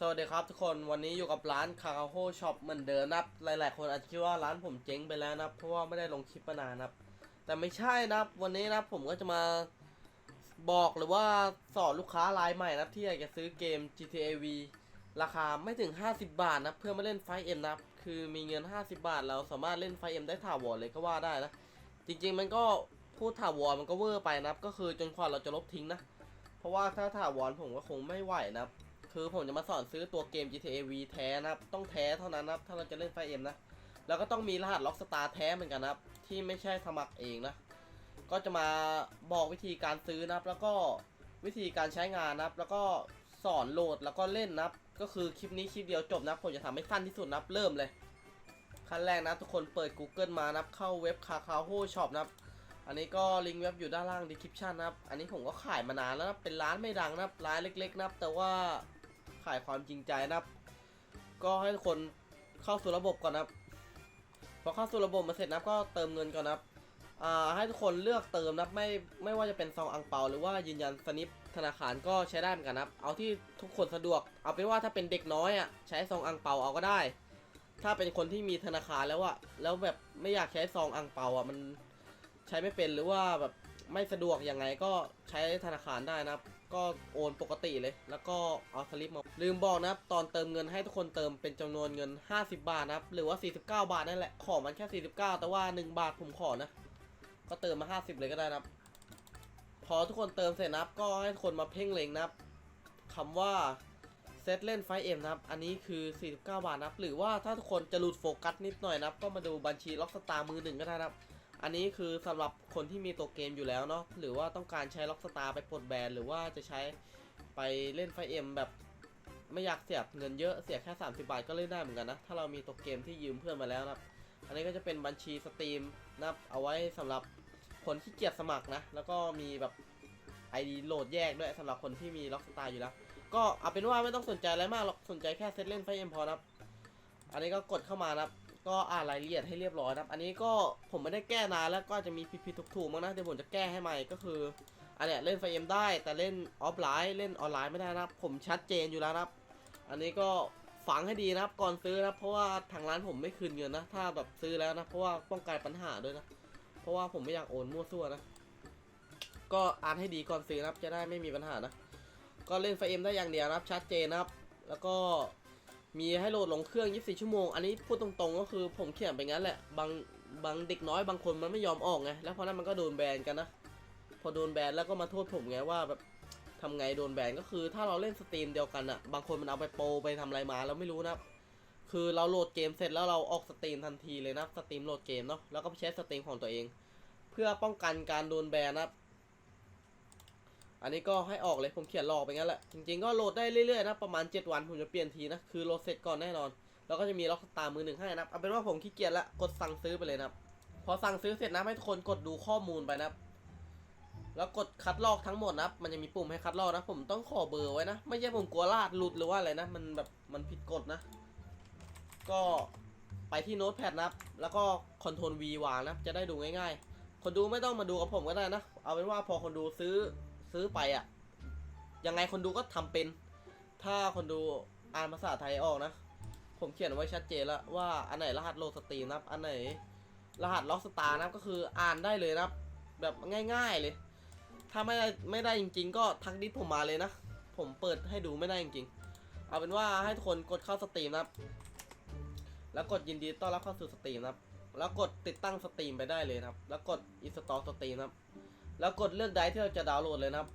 สวัสดีครับทุกคนวันนี้อยู่กับร้านคาราโฮช็อปเหมือนเดิมนะครับ หลาย ๆ คนอาจจะคิดว่าร้านผมเจ๊งไปแล้วนะครับ เพราะว่าไม่ได้ลงคลิปมานานนะครับ แต่ไม่ใช่นะครับ วันนี้นะครับผมก็จะมาบอกหรือว่าสอนลูกค้ารายใหม่นะครับที่อยากจะซื้อเกม GTA V ราคาไม่ถึง 50 บาทนะเพื่อมาเล่นไฟเอ็มนะครับ คือมีเงิน 50 บาท เราสามารถเล่นไฟเอ็มได้ถาวรเลยก็ว่าได้นะ จริง ๆ มันก็พูดถาวรมันก็เวอร์ไปนะครับ ก็คือจนกว่าเราจะลบทิ้งนะ เพราะว่าถ้าถาวรผมก็คงไม่ไหวนะครับ คือผมจะมาสอนซื้อตัวเกม GTA V แท้นะครับ ต้องแท้เท่านั้นนะครับ ถ้าเราจะเล่นไฟเอ็มนะ แล้วก็ต้องมีรหัสล็อกสตาร์แท้เหมือนกันนะครับ ที่ไม่ใช่สมัครเองนะ ก็จะมาบอกวิธีการซื้อนะครับ แล้วก็วิธีการใช้งานนะครับ แล้วก็สอนโหลดแล้วก็เล่นนะครับ ก็คือคลิปนี้คลิปเดียวจบนะผมจะทำให้สั้นที่สุดนะครับ เริ่มเลย ขั้นแรกนะทุกคนเปิด Google มานะครับ เข้าเว็บคาคาโฮช็อปนะครับอันนี้ก็ลิงก์เว็บอยู่ด้านล่าง description นะครับ อันนี้ผมก็ขายมานานแล้วนะเป็นร้านไม่ดังนะครับ ร้านเล็กๆนะครับ แต่ว่า ขายความจริงใจนะครับ ก็ให้คนเข้าสู่ระบบก่อนนะครับ พอเข้าสู่ระบบมาเสร็จนะครับก็เติมเงินก่อนนะครับอ่าให้ทุกคนเลือกเติมนะครับไม่ไม่ว่าจะเป็นซองอังเปาหรือว่ายืนยันสนิปธนาคารก็ใช้ได้เหมือนกันนะครับ เอาที่ทุกคนสะดวก เอาเป็นว่าถ้าเป็นเด็กน้อยอะใช้ซองอังเปาเอาก็ได้ ถ้าเป็นคนที่มีธนาคารแล้วอะแล้วแบบไม่อยากใช้ซองอังเปาอะมันใช้ไม่เป็นหรือว่าแบบไม่สะดวกยังไงก็ใช้ธนาคารได้นะครับ ก็โอนปกติเลย แล้วก็เอาสลิปมา ลืมบอกนะครับ ตอนเติมเงินให้ทุกคนเติมเป็นจำนวนเงิน 50 บาทนะครับ หรือว่า 49 บาทนั่นแหละ ขอมันแค่ 49 แต่ว่า 1 บาทผมขอนะ ก็เติมมา 50 เลยก็ได้นะครับ พอทุกคนเติมเสร็จนะครับ ก็ให้ทุกคนมาเพ่งเล็งนะครับคำว่าเซตเล่นไฟเอ็มนะครับ อันนี้คือ 49 บาทนะครับ หรือว่าถ้าทุกคนจะหลุดโฟกัสนิดหน่อยนะครับ ก็มาดูบัญชีล็อกสตาร์มือหนึ่งก็ได้นะครับ อันนี้คือสำหรับคนที่มีตัวเกมอยู่แล้วเนาะหรือว่าต้องการใช้ล็อกสตาร์ไปปลดแบนหรือว่าจะใช้ไปเล่นไฟเอ็มแบบไม่อยากเสียเงินเยอะเสียแค่ 30 บาทก็เล่นได้เหมือนกันนะ ถ้าเรามีตัวเกมที่ยืมเพื่อนมาแล้วนะครับ อันนี้ก็จะเป็นบัญชีสตรีมนะครับเอาไว้สำหรับคนที่เกียจสมัครนะ แล้วก็มีแบบ ID โหลดแยกด้วยสำหรับคนที่มีล็อกสตาร์อยู่แล้ว ก็เอาเป็นว่าไม่ต้องสนใจอะไรมากหรอกสนใจแค่เซตเล่นไฟเอ็มพอนะครับ อันนี้ก็กดเข้ามานะครับ ก็อ่านรายละเอียดให้เรียบร้อยนะครับ อันนี้ก็ผมไม่ได้แก้นานแล้วก็จะมีผิดๆถูกๆมั้งนะเดี๋ยวผมจะแก้ให้ใหม่ก็คืออันเนี้ยเล่นไฟเอ็มได้แต่เล่นออฟไลน์เล่นออนไลน์ไม่ได้นะครับ ผมชัดเจนอยู่แล้วนะครับ อันนี้ก็ฝังให้ดีนะครับก่อนซื้อนะเพราะว่าทางร้านผมไม่คืนเงินนะ ถ้าแบบซื้อแล้วนะ เพราะว่าป้องกันปัญหาด้วยนะ เพราะว่าผมไม่อยากโอนมั่วซั่วนะ ก็อ่านให้ดีก่อนซื้อนะครับจะได้ไม่มีปัญหานะ ก็เล่นไฟเอ็มได้อย่างเดียวนะครับชัดเจนนะครับ แล้วก็ มีให้โหลดลงเครื่อง 24 ชั่วโมง อันนี้พูดตรงๆ ก็คือผมเขียนไปงั้นแหละ บางบางเด็กน้อยบางคนมันไม่ยอมออกไง แล้วเพราะนั้นมันก็โดนแบนกันนะ พอโดนแบนแล้วก็มาโทษผมไงว่าแบบทำไงโดนแบนก็คือ ถ้าเราเล่นสตรีมเดียวกันอะบางคนมันเอาไปโปรไปทำอะไรมาแล้วไม่รู้นะ คือเราโหลดเกมเสร็จแล้วเราออกสตรีมทันทีเลยนะ สตรีมโหลดเกมเนาะ แล้วก็ไปใช้สตรีมของตัวเอง เพื่อป้องกันการโดนแบนนะ อันนี้ก็ให้ออกเลยผมเขียนหลอกไปงั้นแหละ จริงๆก็โหลดได้เรื่อยๆนะ ประมาณ 7 วันผมจะเปลี่ยนทีนะ คือโหลดเสร็จก่อนแน่นอน แล้วก็จะมีล็อกตามือหนึ่งให้นะเอาเป็นว่าผมขี้เกียจละกดสั่งซื้อไปเลยนะพอสั่งซื้อเสร็จนะให้ทุกคนกดดูข้อมูลไปนะแล้วกดคัดลอกทั้งหมดนะครับมันจะมีปุ่มให้คัดลอกนะ ผมต้องขอเบอร์ไว้นะ ไม่ใช่ผมกลัวลาดหลุดหรือว่าอะไรนะ มันแบบมันผิดกฎนะ ก็ไปที่โน้ตแพดนะแล้วก็คอนโทรล V วางนะจะได้ดูง่ายๆ คนดูไม่ต้องมาดูกับผมก็ได้นะ เอาเป็นว่าพอคนดูซื้อ ซื้อไปอะยังไงคนดูก็ทำเป็น ถ้าคนดูอ่านภาษาไทยออกนะ ผมเขียนไว้ชัดเจนแล้วว่าอันไหนรหัสโลสตรีมนะครับ อันไหนรหัสล็อกสตาร์นะครับก็คืออ่านได้เลยนะครับ แบบง่าย ๆเลย ถ้าไม่ได้ไม่ได้จริง ๆ ก็ทักดิสผมมาเลยนะ ผมเปิดให้ดูไม่ได้จริงๆ เอาเป็นว่าให้ทุกคนกดเข้าสตรีมนะครับ แล้วกดยินดีต้อนรับเข้าสู่สตรีมนะครับ แล้วกดติดตั้งสตรีมไปได้เลยนะครับ แล้วกดอินสตอลสตรีมนะครับ แล้วกดเลือกไดร์ที่เราจะดาวน์โหลดเลยนะครับ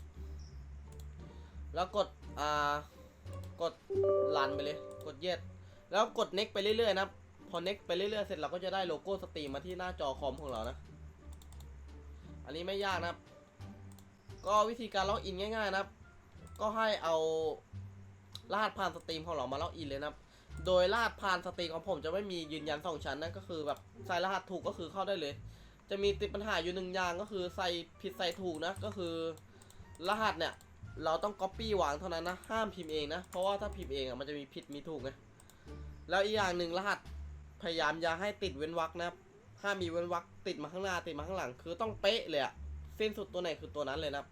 แล้วกดอ่ากดรันไปเลย กดเย็ดแล้วกด next ไปเรื่อยๆนะครับ พอ next ไปเรื่อยๆเสร็จเราก็จะได้โลโก้สตรีมมาที่หน้าจอคอมของเรานะ อันนี้ไม่ยากนะครับ ก็วิธีการล็อกอินง่าย ๆ นะครับ ก็ให้เอารหัสผ่านสตรีมของเรามาล็อกอินเลยนะครับ โดยรหัสผ่านสตรีมของผมจะไม่มียืนยันสองชั้นนะก็คือแบบใส่รหัสถูกก็คือเข้าได้เลย จะมีติดปัญหาอยู่หนึ่งอย่างก็คือใส่ผิดใส่ถูกนะก็คือ รหัสเนี่ย เราต้อง copy วางเท่านั้นนะ ห้ามพิมพ์เองนะ เพราะว่าถ้าพิมพ์เองอะมันจะมีผิดมีถูกไงแล้วอีกอย่างหนึ่งรหัสพยายามอย่าให้ติดเว้นวรรคนะครับห้ามมีเว้นวรรคติดมาข้างหน้าติดมาข้างหลัง คือต้องเป๊ะเลยอะสิ้นสุดตัวไหนคือตัวนั้นเลยนะครับ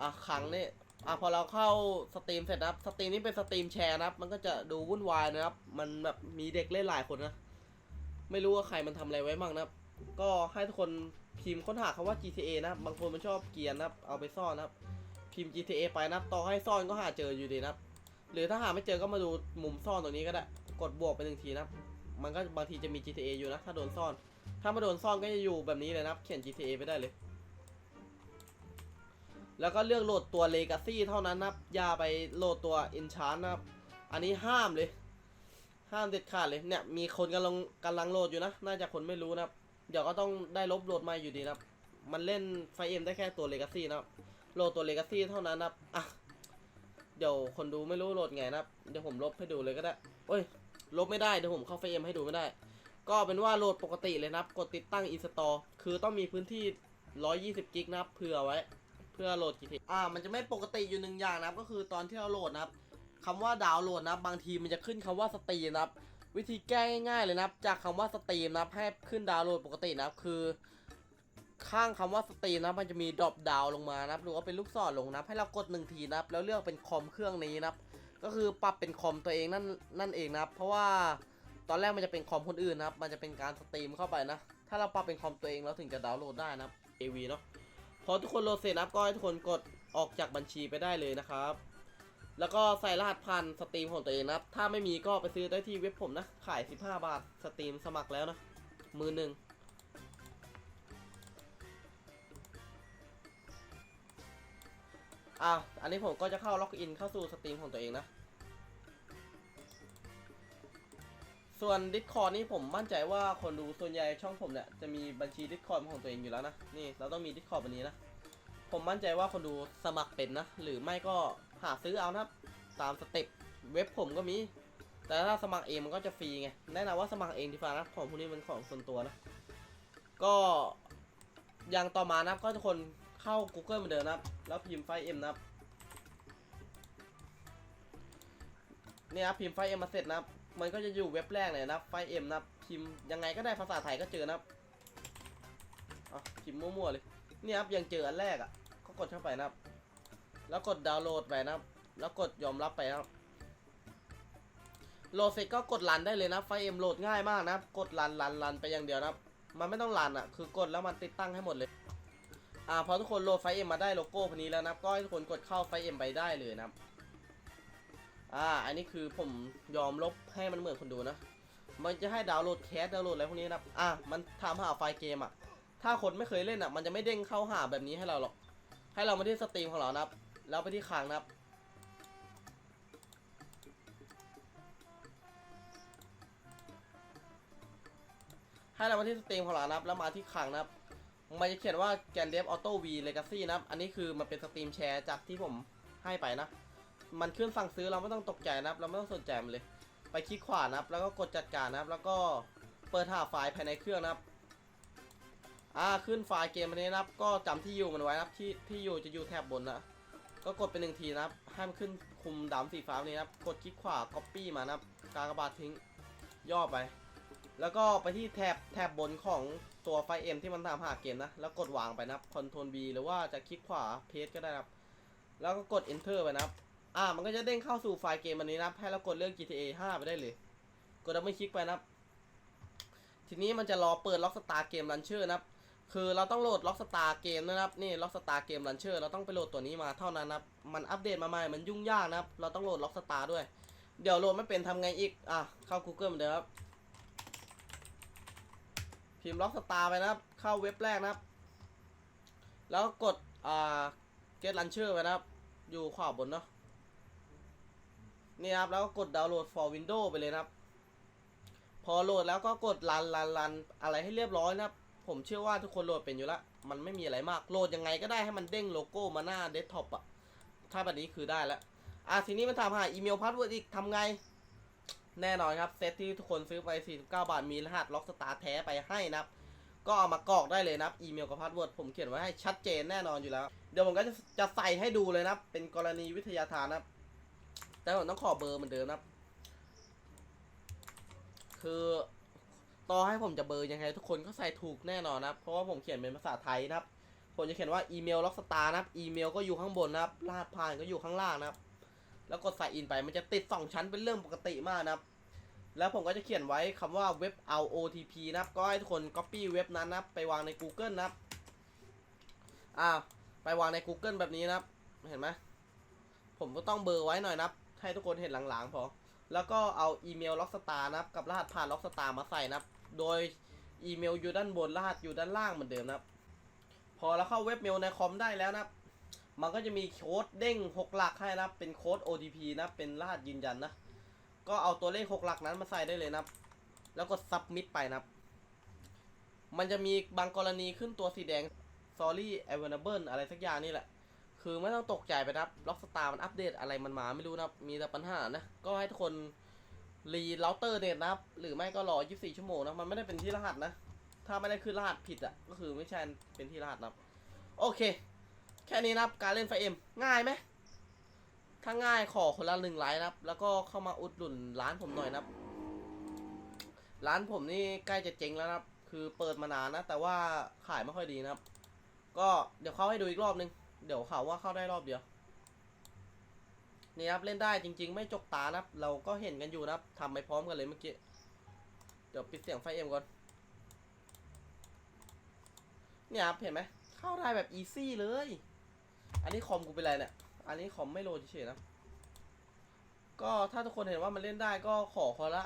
อะครั้งนี่อะพอเราเข้าสตรีมเสร็จนะครับสตรีมนี้เป็นสตรีมแชร์นะครับ มันก็จะดูวุ่นวายนะครับ มันแบบมีเด็กเล่นหลายคนนะ ไม่รู้ว่าใครมันทำอะไรไว้บ้างนะครับ ก็ให้ทุกคนพิมพ์ค้นหาคำว่า GTA นะครับบางคนมันชอบเกียนนะครับ เอาไปซ่อนนะครับ พิมพ์ GTA ไปนะครับต่อให้ซ่อนก็หาเจออยู่ดีนะครับ หรือถ้าหาไม่เจอก็มาดูมุมซ่อนตรงนี้ก็ได้ กดบวกไปหนึ่งทีนะครับ มันก็บางทีจะมี GTA อยู่นะ ถ้าโดนซ่อน ถ้ามาโดนซ่อนก็จะอยู่แบบนี้เลยนะครับ เขียน GTA ไปได้เลย แล้วก็เลือกโหลดตัว Legacy เท่านั้นนะครับ อย่าไปโหลดตัว Enchant นะครับ อันนี้ห้ามเลย ห้ามเด็ดขาดเลย เนี่ย มีคนกำลังกำลังโหลดอยู่นะ น่าจะคนไม่รู้นะครับ เดี๋ยวก็ต้องได้ลบโหลดมาอยู่ดีนะครับ มันเล่นไฟเอ็มได้แค่ตัว Legacy นะครับ โหลดตัว Legacy เท่านั้นนะครับ อะ เดี๋ยวคนดูไม่รู้โหลดไงนะครับ เดี๋ยวผมลบให้ดูเลยก็ได้เอ้ย ลบไม่ได้ เดี๋ยวผมเข้าไฟเอ็มให้ดูไม่ได้ ก็เป็นว่าโหลดปกติเลยนะครับ กดติดตั้ง install คือต้องมีพื้นที่ 120 กิกนะครับ เผื่อไว้ เพื่อโหลด GTA อ่า มันจะไม่ปกติอยู่หนึ่งอย่างนะครับ ก็คือตอนที่เราโหลดนะครับคำว่าดาวน์โหลดนะครับ บางทีมันจะขึ้นคำว่าสตรีนะครับ วิธีแก้ง่ายๆเลยนะครับ จากคำว่าสตรีมนะครับให้ขึ้นดาวน์โหลดปกตินะครับคือ ข้างคำว่าสตรีมนะมันจะมีดรอปดาวลงมานะครับหรือว่าเป็นลูกศรลงนะครับให้เรากดหนึ่งทีนะครับแล้วเลือกเป็นคอมเครื่องนี้นะครับ ก็คือปรับเป็นคอมตัวเองนั่นนั่นเองนะครับ เพราะว่าตอนแรกมันจะเป็นคอมคนอื่นนะครับ มันจะเป็นการสตรีมเข้าไปนะ ถ้าเราปรับเป็นคอมตัวเองแล้วถึงจะดาวน์โหลดได้นะครับ AV เนาะพอทุกคนโหลดเสร็จนะครับก็ให้ทุกคนกดออกจากบัญชีไปได้เลยนะครับ แล้วก็ใส่รหัสผ่านสตรีมของตัวเองนะครับ ถ้าไม่มีก็ไปซื้อได้ที่เว็บผมนะ ขาย 15 บาทสตรีมสมัครแล้วนะ มือหนึ่งอะอันนี้ผมก็จะเข้าล็อกอินเข้าสู่สตรีมของตัวเองนะ ส่วน Discord นี่ผมมั่นใจว่าคนดูส่วนใหญ่ช่องผมเนี่ย จะมีบัญชี Discord ของตัวเองอยู่แล้วนะ นี่เราต้องมี Discord แบบนี้นะ ผมมั่นใจว่าคนดูสมัครเป็นนะ หรือไม่ก็ หาซื้อเอานะครับ ตามสเต็ปเว็บผมก็มี แต่ถ้าสมัครเองมันก็จะฟรีไง แนะนำว่าสมัครเองดีกว่านะของพวกนี้มันของส่วนตัวนะ ก็อย่างต่อมานะครับก็ทุกคนเข้า Google เหมือนเดิมนะครับ แล้วพิมพ์ไฟล์ M นะครับเนี่ยครับพิมพ์ไฟล์ M มมาเสร็จนะครับ มันก็จะอยู่เว็บแรกเลยนะครับไฟล์ M นะครับพิมพ์ยังไงก็ได้ภาษาไทยก็เจอนะครับอะพิมพ์มั่วๆเลยเนี่ยครับยังเจออันแรกอะก็กดเข้าไปนะครับ แล้วกดดาวน์โหลดไปนะครับ แล้วกดยอมรับไปนะครับ โหลดเสร็จก็กดรันได้เลยนะไฟล์ M โหลดง่ายมากนะครับ กดรันรันรันไปอย่างเดียวนะครับ มันไม่ต้องรันอะ คือกดแล้วมันติดตั้งให้หมดเลย อ่า พอทุกคนโหลดไฟล์ M มมาได้โลโก้พวกนี้แล้วนะครับ ก็ให้ทุกคนกดเข้าไฟล์ M ไปได้เลยนะครับ อ่า อันนี้คือผมยอมลบให้มันเหมือนคนดูนะ มันจะให้ดาวน์โหลดแคสดาวน์โหลดอะไรพวกนี้นะครับ อ่า มันถามหาไฟล์เกมอะ ถ้าคนไม่เคยเล่นอะ มันจะไม่เด้งเข้าหาแบบนี้ให้เราหรอก ให้เรามาที่สตรีมของเรานะครับ แล้วไปที่ค้างนะครับ ให้เรามาที่สตรีมของเรานะครับ แล้วมาที่ค้างนะครับ มันจะเขียนว่าแกนเดฟออโต้วีเลกาซี่นะครับ อันนี้คือมันเป็นสตรีมแชร์จากที่ผมให้ไปนะ มันขึ้นสั่งซื้อเราไม่ต้องตกใจนะครับ เราไม่ต้องสนใจมันเลย ไปคลิกขวานะครับ แล้วก็กดจัดการนะครับ แล้วก็เปิดหาไฟล์ภายในเครื่องนะครับอ่าขึ้นไฟล์เกมอันนี้นะครับ ก็จำที่อยู่มันไว้นะครับที่ที่อยู่จะอยู่แถบบนนะ ก็กดไปหนึ่งทีนะครับให้มันขึ้นคุมดำสีฟ้านี้นะครับ กดคลิกขวา copy มานะครับ กากบาททิ้ง ย่อไป แล้วก็ไปที่แถบแถบบนของตัวไฟล์ M ที่มันตามหาเกมนะ แล้วกดวางไปนะครับ Ctrl B หรือว่าจะคลิกขวา paste ก็ได้นะครับ แล้วก็กด enter ไปนะครับ อ่า มันก็จะเด้งเข้าสู่ไฟล์เกมอันนี้นะครับ ให้เรากดเลือก GTA 5 ไปได้เลย กดดับเบิลคลิกไปนะครับ ทีนี้มันจะรอเปิดล็อกสตาร์เกมลันเชอร์นะครับ คือเราต้องโหลดล็อกสตาร์เกมนะครับนี่ล็อกสตาร์เกมลันเชอร์เราต้องไปโหลดตัวนี้มาเท่านั้นนะครับมันอัปเดตมาใหม่มันยุ่งยากนะครับเราต้องโหลดล็อกสตาร์ด้วย เดี๋ยวโหลดไม่เป็นทำไงอีกอะเข้า Google เหมือนเดิมครับพิมพ์ล็อกสตาร์ไปนะครับ เข้าเว็บแรกนะครับ แล้วก็กดอ่า get launcher ไปนะครับ อยู่ขวาบนเนาะนี่ครับแล้วก็กดดาวน์โหลด for Windows ไปเลยนะครับ พอโหลดแล้วก็กดรันรันรันอะไรให้เรียบร้อยนะครับ ผมเชื่อว่าทุกคนโหลดเป็นอยู่แล้วมันไม่มีอะไรมาก โหลดยังไงก็ได้ให้มันเด้งโลโก้มาหน้าเดสก์ท็อปอะถ้าแบบนี้คือได้แล้วอะทีนี้มันถามหาอีเมลพาสเวิร์ดอีกทำไง แน่นอนครับ เซตที่ทุกคนซื้อไป 49 บาท มีรหัสล็อกสตาร์แท้ไปให้นะครับ ก็เอามากรอกได้เลยนะครับอีเมลกับพาสเวิร์ดผมเขียนไว้ให้ชัดเจนแน่นอนอยู่แล้ว เดี๋ยวผมก็จะจะใส่ให้ดูเลยนะครับ เป็นกรณีวิทยาทานนะครับ แต่ผมต้องขอเบอร์เหมือนเดิมนะครับ คือ ต่อให้ผมจะเบอร์ยังไงทุกคนก็ใส่ถูกแน่นอนนะครับ เพราะว่าผมเขียนเป็นภาษาไทยนะครับ ผมจะเขียนว่าอีเมลล็อกสตาร์นะครับ อีเมลก็อยู่ข้างบนนะครับรหัสผ่านก็อยู่ข้างล่างนะครับ แล้วกดใส่อินไปมันจะติดสองชั้นเป็นเรื่องปกติมากนะครับ แล้วผมก็จะเขียนไว้คำว่าเว็บเอา OTP นะครับ ก็ให้ทุกคน copy เว็บนั้นนะครับ ไปวางใน Google นะครับ อ่า ไปวางใน Google แบบนี้นะครับ เห็นไหมผมก็ต้องเบอร์ไว้หน่อยนะครับ ให้ทุกคนเห็นหลังๆพอ แล้วก็เอาอีเมลล็อกสตาร์นะครับกับรหัสผ่านล็อกสตาร์มาใส่นะครับ โดยอีเมลอยู่ด้านบนรหัสอยู่ด้านล่างเหมือนเดิมนะครับ พอเราเข้าเว็บเมลในคอมได้แล้วนะครับ มันก็จะมีโค้ดเด้ง 6 หลักให้นะครับ เป็นโค้ด OTP นะครับเป็นรหัสยืนยันนะ ก็เอาตัวเลข 6 หลักนั้นมาใส่ได้เลยนะครับ แล้วก็ submit ไปนะครับ มันจะมีบางกรณีขึ้นตัวสีแดง sorry available อะไรสักอย่างนี่แหละ คือไม่ต้องตกใจไปนะครับล็อกสตาร์มันอัปเดตอะไรมันมาไม่รู้นะมีแต่ปัญหานะ ก็ให้ทุกคนรีเราเตอร์เน็ตนะครับ หรือไม่ก็รอ 24 ชั่วโมงนะ มันไม่ได้เป็นที่รหัสนะ ถ้าไม่ได้ขึ้นรหัสผิดอะ ก็คือไม่ใช่เป็นที่รหัสนะครับ โอเค แค่นี้นะครับ การเล่นไฟเอ็มง่ายไหมถ้าง่ายขอคนละหนึ่งไลค์นะครับ แล้วก็เข้ามาอุดหนุนร้านผมหน่อยนะครับ ร้านผมนี่ใกล้จะเจ๊งแล้วนะครับ คือเปิดมานานนะ แต่ว่าขายไม่ค่อยดีนะครับ ก็เดี๋ยวเข้าให้ดูอีกรอบนึง เดี๋ยวข่าวว่าเข้าได้รอบเดียว นี่ครับเล่นได้จริง ๆ ไม่จกตานะครับ เราก็เห็นกันอยู่นะครับทำไปพร้อมกันเลยเมื่อกี้ เดี๋ยวปิดเสียงไฟเอ็มก่อน เนี่ยครับเห็นไหมเข้าได้แบบอีซี่เลย อันนี้คอมกูเป็นไรเนี่ย อันนี้คอมไม่โหลดเฉยๆนะก็ถ้าทุกคนเห็นว่ามันเล่นได้ก็ขอคนละ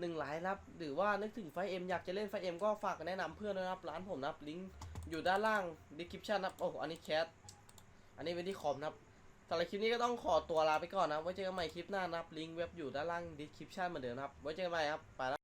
หนึ่งไลค์นะครับ หรือว่านึกถึงไฟเอ็มอยากจะเล่นไฟเอ็มก็ฝากแนะนำเพื่อนนะครับ ร้านผมนะครับ ลิงก์อยู่ด้านล่าง description นะครับ โอ้อันนี้แคส อันนี้เป็นที่คอมนะครับสำหรับคลิปนี้ก็ต้องขอตัวลาไปก่อนนะไว้เจอกันใหม่คลิปหน้านะครับลิงก์เว็บอยู่ด้านล่างดีสคริปชันเหมือนเดิมนะครับไว้เจอกันใหม่ครับไปแล้ว